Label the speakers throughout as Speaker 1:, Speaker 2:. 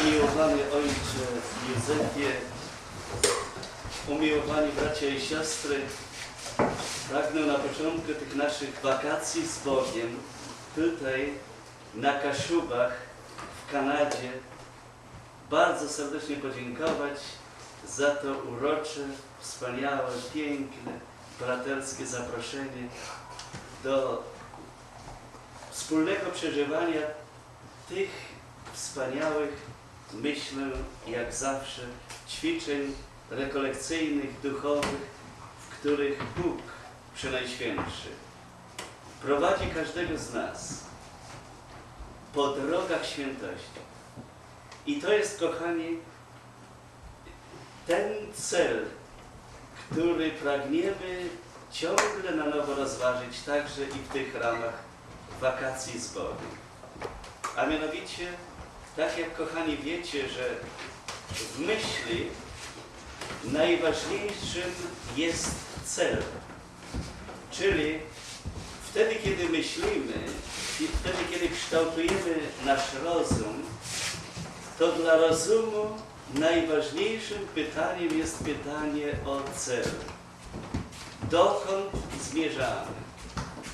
Speaker 1: Umiłowany Ojcze Józefie, umiłowani bracia i siostry, pragnę na początku tych naszych wakacji z Bogiem tutaj na Kaszubach w Kanadzie bardzo serdecznie podziękować za to urocze, wspaniałe, piękne, braterskie zaproszenie do wspólnego przeżywania tych wspaniałych, myślę, jak zawsze, ćwiczeń rekolekcyjnych, duchowych, w których Bóg Przenajświętszy prowadzi każdego z nas po drogach świętości. I to jest, kochani, ten cel, który pragniemy ciągle na nowo rozważyć, także i w tych ramach wakacji z Bogiem. A mianowicie, tak jak kochani wiecie, że w myśli najważniejszym jest cel. Czyli wtedy, kiedy myślimy i wtedy, kiedy kształtujemy nasz rozum, to dla rozumu najważniejszym pytaniem jest pytanie o cel. Dokąd zmierzamy?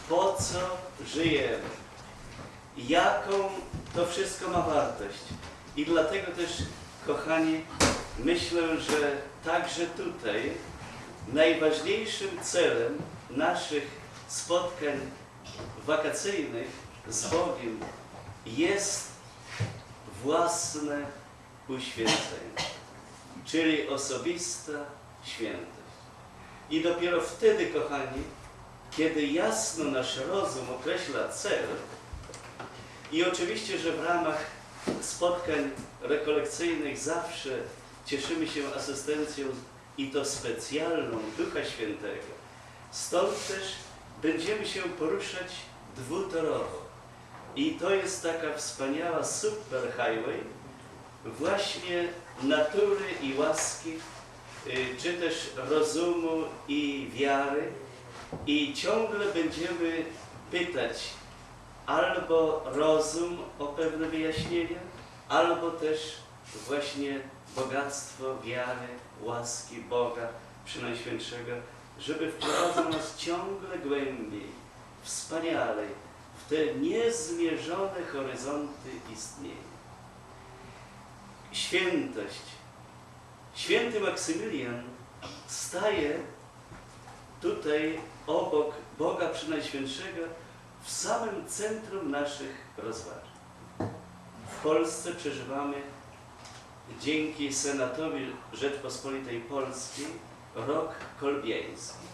Speaker 1: Po co żyjemy? Jaką to wszystko ma wartość? I dlatego też, kochani, myślę, że także tutaj najważniejszym celem naszych spotkań wakacyjnych z Bogiem jest własne uświęcenie, czyli osobista świętość. I dopiero wtedy, kochani, kiedy jasno nasz rozum określa cel, i oczywiście, że w ramach spotkań rekolekcyjnych zawsze cieszymy się asystencją i to specjalną Ducha Świętego. Stąd też będziemy się poruszać dwutorowo. I to jest taka wspaniała superhighway właśnie natury i łaski, y, czy też rozumu i wiary. I ciągle będziemy pytać albo rozum o pewne wyjaśnienia, albo też właśnie bogactwo wiary, łaski Boga Przynajświętszego, żeby wprowadzał nas ciągle głębiej, wspanialej w te niezmierzone horyzonty istnienia. Świętość. Święty Maksymilian staje tutaj obok Boga Przynajświętszego w samym centrum naszych rozważań. W Polsce przeżywamy dzięki Senatowi Rzeczpospolitej Polskiej rok kolbiański.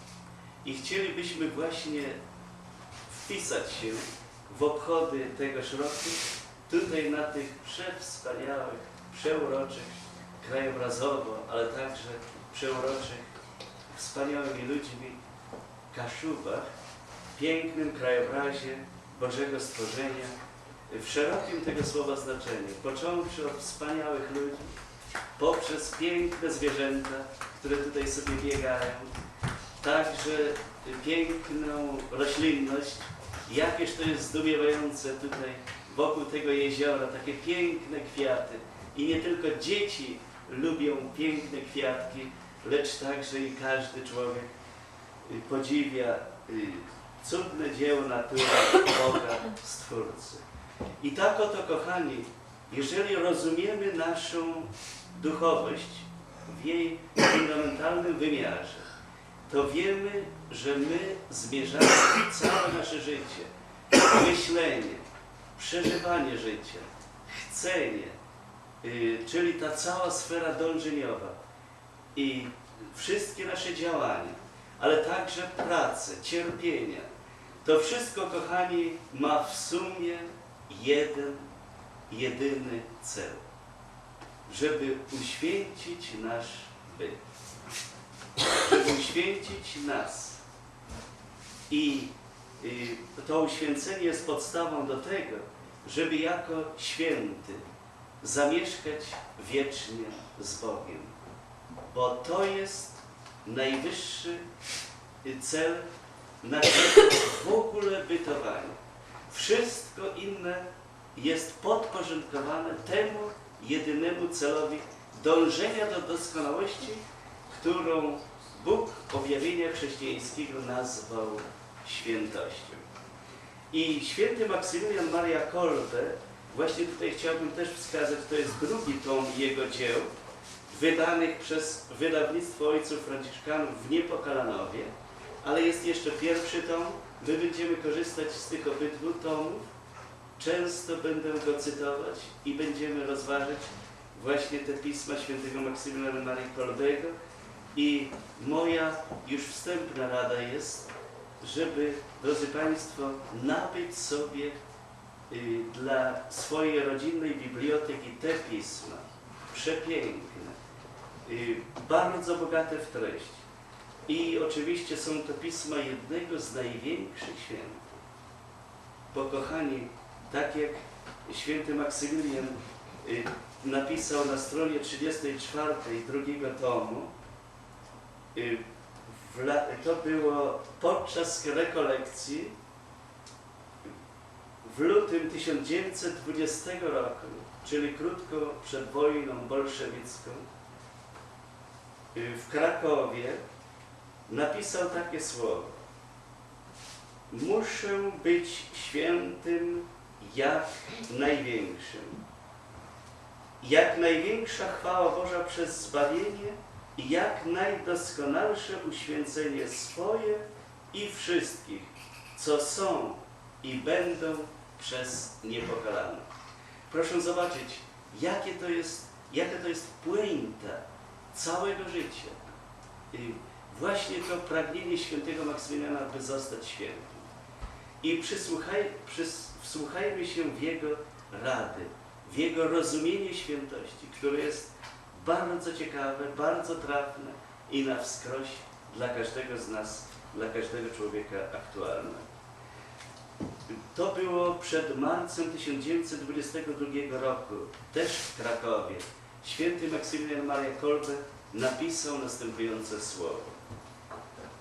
Speaker 1: I chcielibyśmy właśnie wpisać się w obchody tegoż roku tutaj na tych przewspaniałych, przeuroczych, krajobrazowo, ale także przeuroczych, wspaniałymi ludźmi Kaszubach, pięknym krajobrazie Bożego stworzenia, w szerokim tego słowa znaczeniu, począwszy od wspaniałych ludzi, poprzez piękne zwierzęta, które tutaj sobie biegają, także piękną roślinność, jakież to jest zdumiewające tutaj wokół tego jeziora, takie piękne kwiaty. I nie tylko dzieci lubią piękne kwiatki, lecz także i każdy człowiek podziwia y, cudne dzieło natury Boga Stwórcy. I tak oto, kochani, jeżeli rozumiemy naszą duchowość w jej fundamentalnym wymiarze, to wiemy, że my zmierzamy całe nasze życie, myślenie, przeżywanie życia, chcenie, y, czyli ta cała sfera dążeniowa i wszystkie nasze działania, ale także pracę, cierpienia. To wszystko, kochani, ma w sumie jeden, jedyny cel. Żeby uświęcić nasz byt. Żeby uświęcić nas. I to uświęcenie jest podstawą do tego, żeby jako święty zamieszkać wiecznie z Bogiem. Bo to jest najwyższy cel naszego w ogóle bytowania. Wszystko inne jest podporządkowane temu, jedynemu celowi dążenia do doskonałości, którą Bóg objawienia chrześcijańskiego nazwał świętością. I święty Maksymilian Maria Kolbe, właśnie tutaj chciałbym też wskazać, to jest drugi tom jego dzieł, wydanych przez wydawnictwo Ojców Franciszkanów w Niepokalanowie, ale jest jeszcze pierwszy tom. My będziemy korzystać z tych obydwu tomów. Często będę go cytować i będziemy rozważyć właśnie te pisma świętego Maksymiliana Marii Kolbego. I moja już wstępna rada jest, żeby, drodzy Państwo, nabyć sobie y, dla swojej rodzinnej biblioteki te pisma, przepiękne, y, bardzo bogate w treść. I oczywiście są to pisma jednego z największych świętych. Bo kochani, tak jak święty Maksymilian y, napisał na stronie 34 drugiego tomu, y, to było podczas rekolekcji w lutym 1920 roku, czyli krótko przed wojną bolszewicką, y, w Krakowie napisał takie słowa. Muszę być świętym jak największym. Jak największa chwała Boża przez zbawienie i jak najdoskonalsze uświęcenie swoje i wszystkich, co są i będą przez niepokalanych. Proszę zobaczyć, jakie to jest, jaka to jest puenta całego życia. Właśnie to pragnienie świętego Maksymiliana, by zostać świętym. I przysłuchaj, przys, wsłuchajmy się w jego rady, w jego rozumienie świętości, które jest bardzo ciekawe, bardzo trafne i na wskroś dla każdego z nas, dla każdego człowieka aktualne. To było przed marcem 1922 roku, też w Krakowie. Święty Maksymilian Maria Kolbe napisał następujące słowo.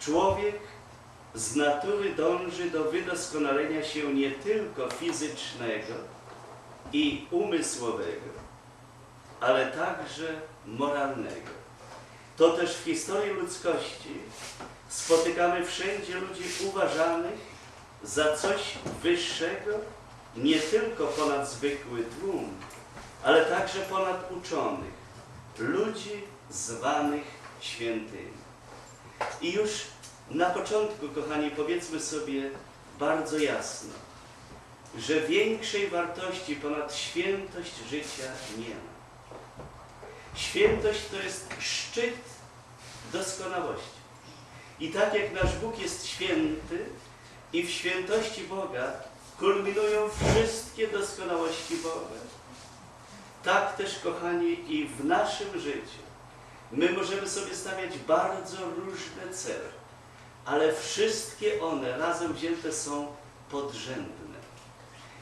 Speaker 1: Człowiek z natury dąży do wydoskonalenia się nie tylko fizycznego i umysłowego, ale także moralnego. To też w historii ludzkości spotykamy wszędzie ludzi uważanych za coś wyższego, nie tylko ponad zwykły tłum, ale także ponad uczonych, ludzi zwanych świętymi. I już na początku, kochani, powiedzmy sobie bardzo jasno, że większej wartości ponad świętość życia nie ma. Świętość to jest szczyt doskonałości. I tak jak nasz Bóg jest święty i w świętości Boga kulminują wszystkie doskonałości Boga, tak też, kochani, i w naszym życiu my możemy sobie stawiać bardzo różne cele, ale wszystkie one razem wzięte są podrzędne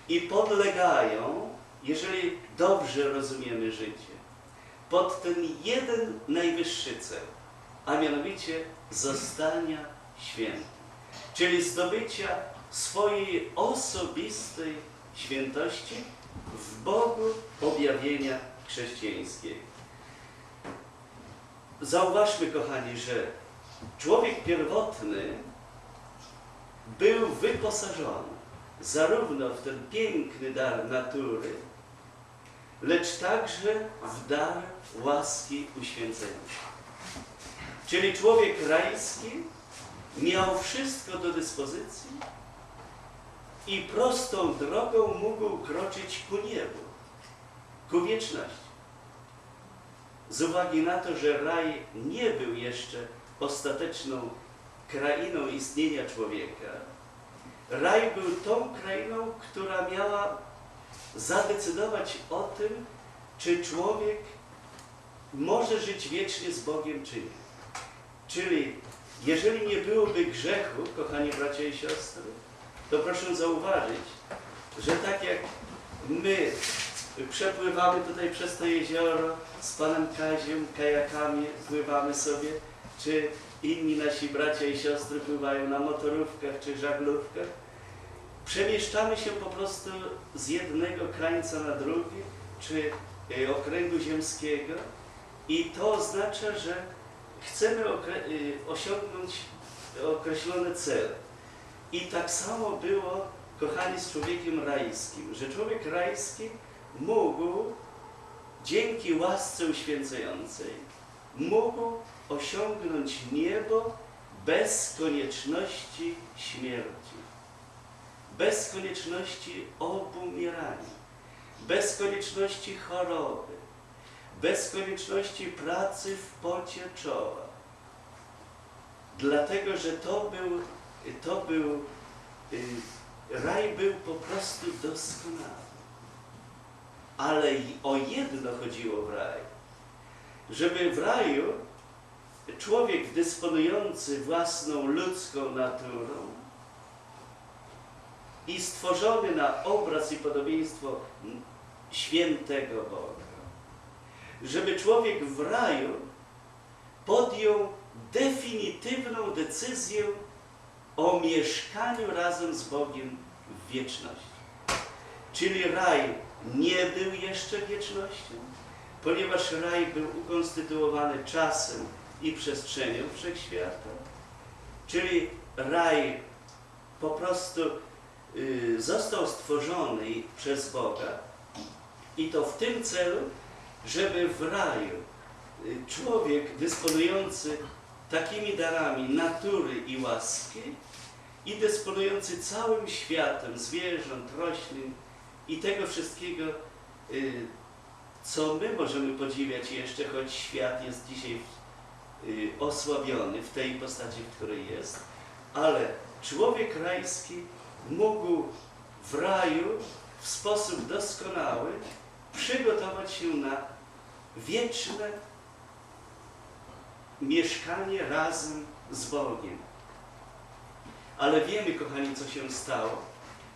Speaker 1: i podlegają, jeżeli dobrze rozumiemy życie, pod ten jeden najwyższy cel, a mianowicie zostania świętym, czyli zdobycia swojej osobistej świętości w Bogu objawienia chrześcijańskiego. Zauważmy, kochani, że człowiek pierwotny był wyposażony zarówno w ten piękny dar natury, lecz także w dar łaski uświęcenia. Czyli człowiek rajski miał wszystko do dyspozycji i prostą drogą mógł kroczyć ku niebu, ku wieczności. Z uwagi na to, że raj nie był jeszcze ostateczną krainą istnienia człowieka, raj był tą krainą, która miała zadecydować o tym, czy człowiek może żyć wiecznie z Bogiem, czy nie. Czyli jeżeli nie byłoby grzechu, kochani bracia i siostry, to proszę zauważyć, że tak jak my przepływamy tutaj przez to jezioro z Panem Kaziem, kajakami pływamy sobie, czy inni nasi bracia i siostry pływają na motorówkach czy żaglówkach, przemieszczamy się po prostu z jednego krańca na drugi, czy y, okręgu ziemskiego. I to oznacza, że chcemy y, osiągnąć określone cele. I tak samo było, kochani, z człowiekiem rajskim, że człowiek rajski mógł dzięki łasce uświęcającej mógł osiągnąć niebo bez konieczności śmierci, bez konieczności obumierania, bez konieczności choroby, bez konieczności pracy w pocie czoła. Dlatego, że to był, to był, y, raj był po prostu doskonały. Ale o jedno chodziło w raju. Żeby w raju człowiek dysponujący własną ludzką naturą i stworzony na obraz i podobieństwo świętego Boga, żeby człowiek w raju podjął definitywną decyzję o mieszkaniu razem z Bogiem w wieczności. Czyli raj nie był jeszcze wiecznością, ponieważ raj był ukonstytuowany czasem i przestrzenią wszechświata. Czyli raj po prostu y, został stworzony przez Boga i to w tym celu, żeby w raju y, człowiek dysponujący takimi darami natury i łaski i dysponujący całym światem zwierząt, roślin i tego wszystkiego, y, co my możemy podziwiać jeszcze, choć świat jest dzisiaj y, osłabiony w tej postaci, w której jest, ale człowiek rajski mógł w raju w sposób doskonały przygotować się na wieczne mieszkanie razem z Bogiem. Ale wiemy, kochani, co się stało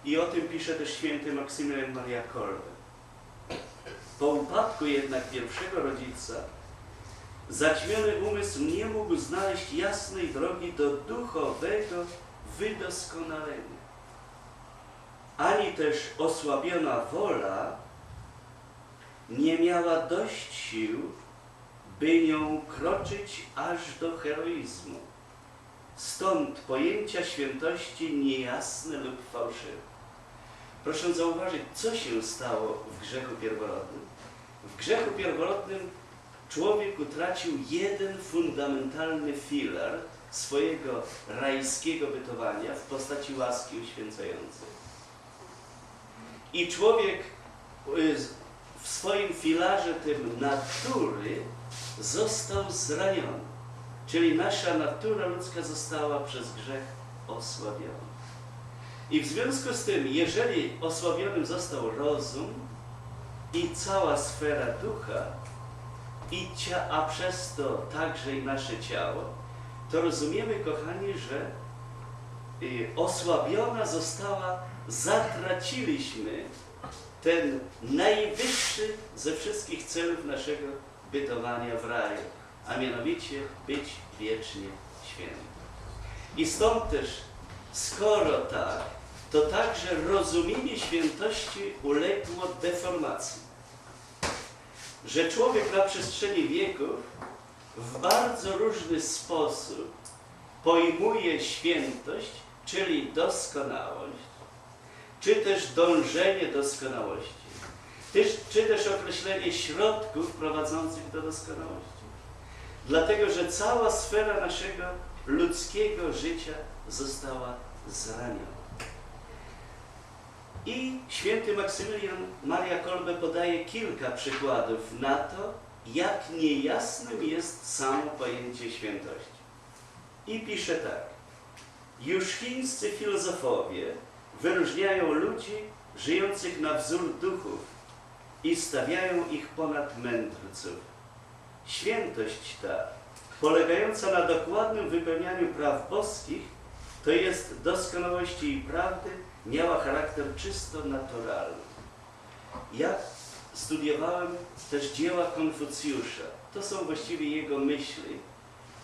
Speaker 1: i o tym pisze też święty Maksymilian Maria Kolbe. Po upadku jednak pierwszego rodzica zaćmiony umysł nie mógł znaleźć jasnej drogi do duchowego wydoskonalenia. Ani też osłabiona wola nie miała dość sił, by nią kroczyć aż do heroizmu. Stąd pojęcia świętości niejasne lub fałszywe. Proszę zauważyć, co się stało w grzechu pierworodnym. W grzechu pierworodnym człowiek utracił jeden fundamentalny filar swojego rajskiego bytowania w postaci łaski uświęcającej. I człowiek y, w swoim filarze tym natury został zraniony. Czyli nasza natura ludzka została przez grzech osłabiona. I w związku z tym, jeżeli osłabionym został rozum i cała sfera ducha, i cia, a przez to także i nasze ciało, to rozumiemy, kochani, że y, osłabiona została, zatraciliśmy ten najwyższy ze wszystkich celów naszego bytowania w raju, a mianowicie być wiecznie świętym. I stąd też, skoro tak, to także rozumienie świętości uległo deformacji. Że człowiek na przestrzeni wieków w bardzo różny sposób pojmuje świętość, czyli doskonałość, czy też dążenie doskonałości, czy też określenie środków prowadzących do doskonałości. Dlatego, że cała sfera naszego ludzkiego życia została zraniona. I święty Maksymilian Maria Kolbe podaje kilka przykładów na to, jak niejasnym jest samo pojęcie świętości. I pisze tak. Już chińscy filozofowie wyróżniają ludzi żyjących na wzór duchów i stawiają ich ponad mędrców. Świętość ta, polegająca na dokładnym wypełnianiu praw boskich, to jest doskonałości i prawdy, miała charakter czysto naturalny. Ja studiowałem też dzieła Konfucjusza. To są właściwie jego myśli.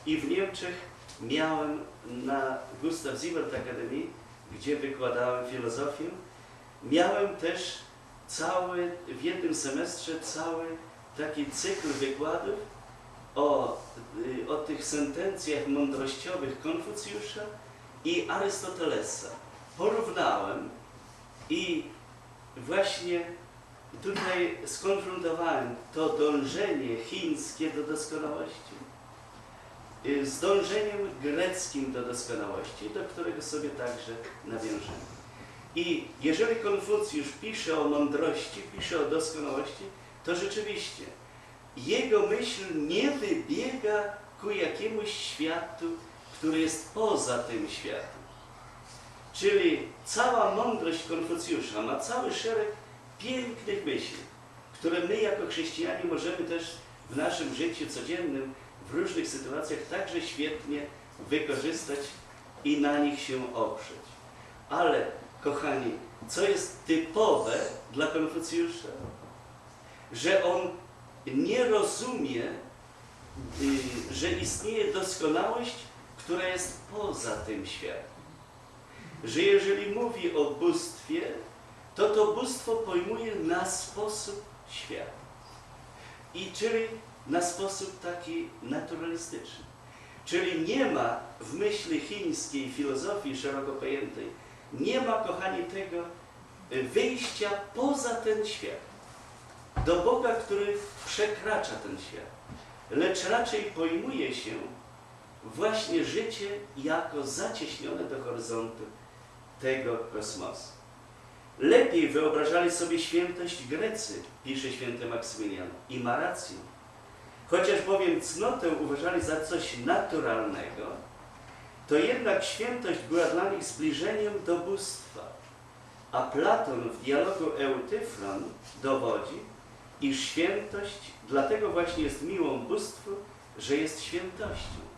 Speaker 1: I w Niemczech miałem na Gustav Siebert Akademii, gdzie wykładałem filozofię, miałem też cały, w jednym semestrze cały taki cykl wykładów o, y, o tych sentencjach mądrościowych Konfucjusza i Arystotelesa. Porównałem i właśnie tutaj skonfrontowałem to dążenie chińskie do doskonałości y, z dążeniem greckim do doskonałości, do którego sobie także nawiążemy. I jeżeli Konfucjusz pisze o mądrości, pisze o doskonałości, to rzeczywiście jego myśl nie wybiega ku jakiemuś światu, który jest poza tym światem. Czyli cała mądrość Konfucjusza ma cały szereg pięknych myśli, które my jako chrześcijanie możemy też w naszym życiu codziennym, w różnych sytuacjach także świetnie wykorzystać i na nich się oprzeć. Ale, kochani, co jest typowe dla Konfucjusza? Że on nie rozumie, y, że istnieje doskonałość, która jest poza tym światem. Że jeżeli mówi o bóstwie, to to bóstwo pojmuje na sposób świat. I czyli na sposób taki naturalistyczny. Czyli nie ma w myśli chińskiej filozofii szeroko pojętej, nie ma, kochani, tego wyjścia poza ten świat. Do Boga, który przekracza ten świat. Lecz raczej pojmuje się właśnie życie jako zacieśnione do horyzontu tego kosmosu. Lepiej wyobrażali sobie świętość Grecy, pisze święty Maksymilian, i ma rację. Chociaż bowiem cnotę uważali za coś naturalnego, to jednak świętość była dla nich zbliżeniem do bóstwa. A Platon w dialogu Eutyfron dowodzi, iż świętość dlatego właśnie jest miłą bóstwu, że jest świętością.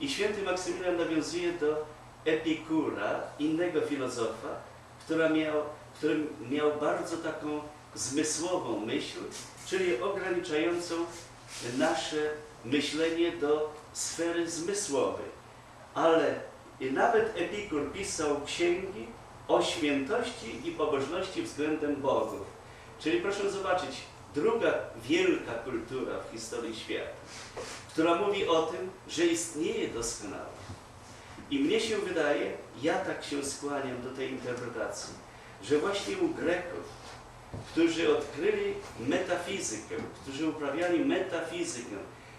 Speaker 1: I święty Maksymilian nawiązuje do Epikura, innego filozofa, miał, który miał bardzo taką zmysłową myśl, czyli ograniczającą nasze myślenie do sfery zmysłowej. Ale nawet Epikur pisał księgi o świętości i pobożności względem bogów. Czyli proszę zobaczyć, druga wielka kultura w historii świata, która mówi o tym, że istnieje doskonałość. I mnie się wydaje, ja tak się skłaniam do tej interpretacji, że właśnie u Greków, którzy odkryli metafizykę, którzy uprawiali metafizykę,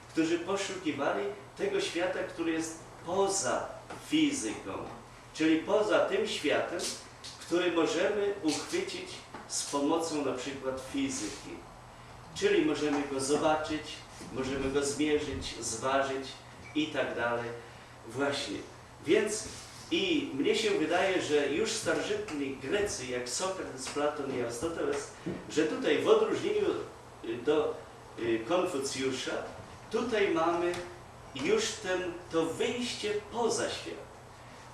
Speaker 1: którzy poszukiwali tego świata, który jest poza fizyką, czyli poza tym światem, który możemy uchwycić z pomocą na przykład fizyki. Czyli możemy go zobaczyć, możemy go zmierzyć, zważyć i tak dalej. Właśnie. Więc i mnie się wydaje, że już starożytni Grecy, jak Sokrates, Platon i Arystoteles, że tutaj w odróżnieniu y, do y, Konfucjusza, tutaj mamy już ten, to wyjście poza świat.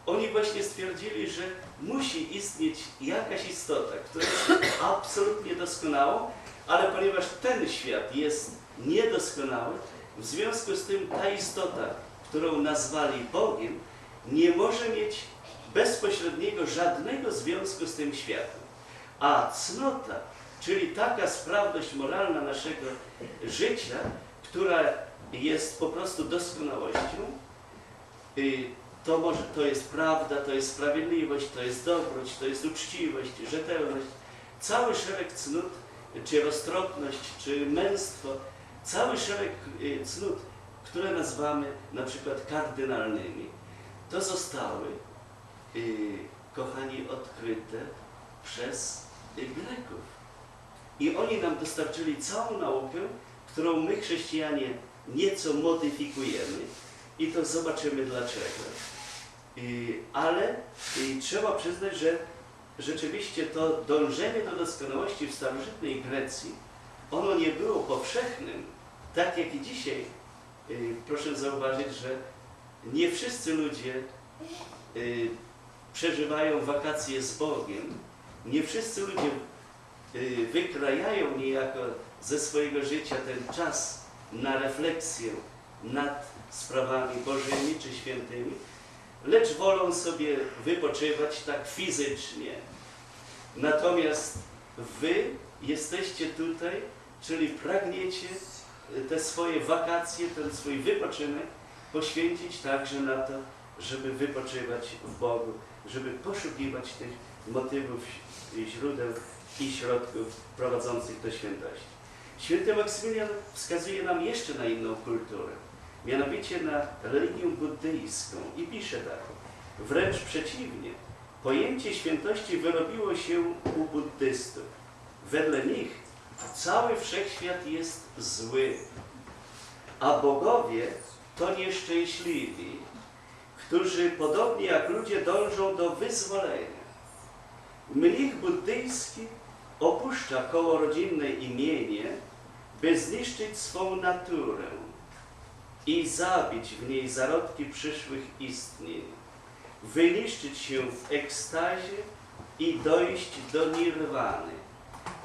Speaker 1: Oni właśnie stwierdzili, że musi istnieć jakaś istota, która jest absolutnie doskonała, ale ponieważ ten świat jest niedoskonały, w związku z tym ta istota, którą nazwali Bogiem, nie może mieć bezpośredniego żadnego związku z tym światem. A cnota, czyli taka sprawność moralna naszego życia, która jest po prostu doskonałością, y, to, może, to jest prawda, to jest sprawiedliwość, to jest dobroć, to jest uczciwość, rzetelność, cały szereg cnót, czy roztropność, czy męstwo, cały szereg y, cnót, które nazywamy na przykład kardynalnymi, to zostały, y, kochani, odkryte przez y, Greków. I oni nam dostarczyli całą naukę, którą my, chrześcijanie, nieco modyfikujemy i to zobaczymy dlaczego. Ale trzeba przyznać, że rzeczywiście to dążenie do doskonałości w starożytnej Grecji, ono nie było powszechnym, tak jak i dzisiaj. Y, Proszę zauważyć, że nie wszyscy ludzie y, przeżywają wakacje z Bogiem, nie wszyscy ludzie y, wykrajają niejako ze swojego życia ten czas na refleksję nad sprawami bożymi czy świętymi, lecz wolą sobie wypoczywać tak fizycznie. Natomiast wy jesteście tutaj, czyli pragniecie y, te swoje wakacje, ten swój wypoczynek poświęcić także na to, żeby wypoczywać w Bogu, żeby poszukiwać tych motywów, źródeł i środków prowadzących do świętości. Święty Maksymilian wskazuje nam jeszcze na inną kulturę, mianowicie na religię buddyjską i pisze tak. Wręcz przeciwnie, pojęcie świętości wyrobiło się u buddystów. Wedle nich cały wszechświat jest zły, a bogowie to nieszczęśliwi, którzy podobnie jak ludzie dążą do wyzwolenia. Mnich buddyjski opuszcza koło rodzinne imienie, by zniszczyć swą naturę i zabić w niej zarodki przyszłych istnień, wyniszczyć się w ekstazie i dojść do nirwany.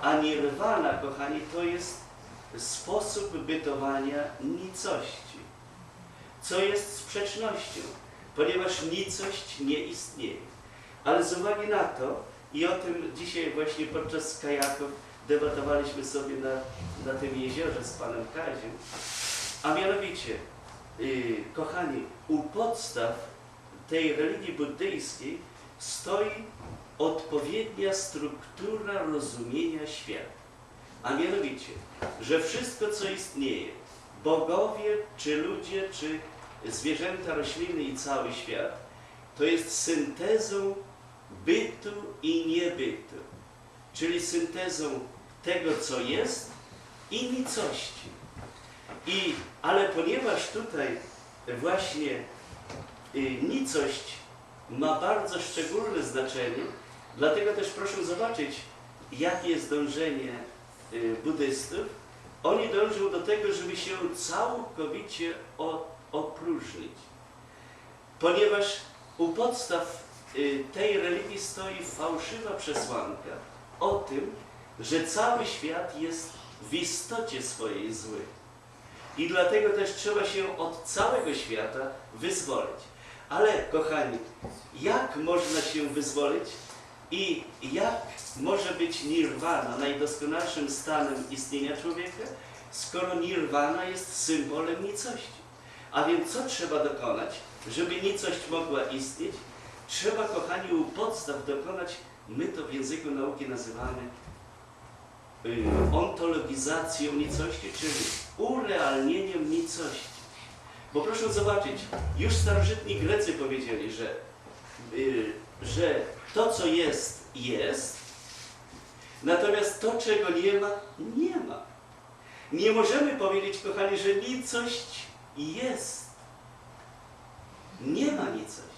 Speaker 1: A nirwana, kochani, to jest sposób bytowania nicości, co jest sprzecznością, ponieważ nicość nie istnieje. Ale z uwagi na to, i o tym dzisiaj właśnie podczas kajaków debatowaliśmy sobie na, na tym jeziorze z panem Kaziem, a mianowicie, yy, kochani, u podstaw tej religii buddyjskiej stoi odpowiednia struktura rozumienia świata. A mianowicie, że wszystko, co istnieje, bogowie, czy ludzie, czy zwierzęta, rośliny i cały świat, to jest syntezą bytu i niebytu, czyli syntezą tego, co jest i nicości. I, ale ponieważ tutaj właśnie y, nicość ma bardzo szczególne znaczenie, dlatego też proszę zobaczyć, jakie jest dążenie y, buddystów. Oni dążą do tego, żeby się całkowicie opróżnić. Ponieważ u podstaw y, tej religii stoi fałszywa przesłanka o tym, że cały świat jest w istocie swojej zły. I dlatego też trzeba się od całego świata wyzwolić. Ale, kochani, jak można się wyzwolić i jak może być nirwana najdoskonalszym stanem istnienia człowieka, skoro nirwana jest symbolem nicości? A więc co trzeba dokonać, żeby nicość mogła istnieć? Trzeba, kochani, u podstaw dokonać, my to w języku nauki nazywamy y, ontologizacją nicości, czyli urealnieniem nicości. Bo proszę zobaczyć, już starożytni Grecy powiedzieli, że, y, że to, co jest, jest, natomiast to, czego nie ma, nie ma. Nie możemy powiedzieć, kochani, że nicość jest. Nie ma nicości.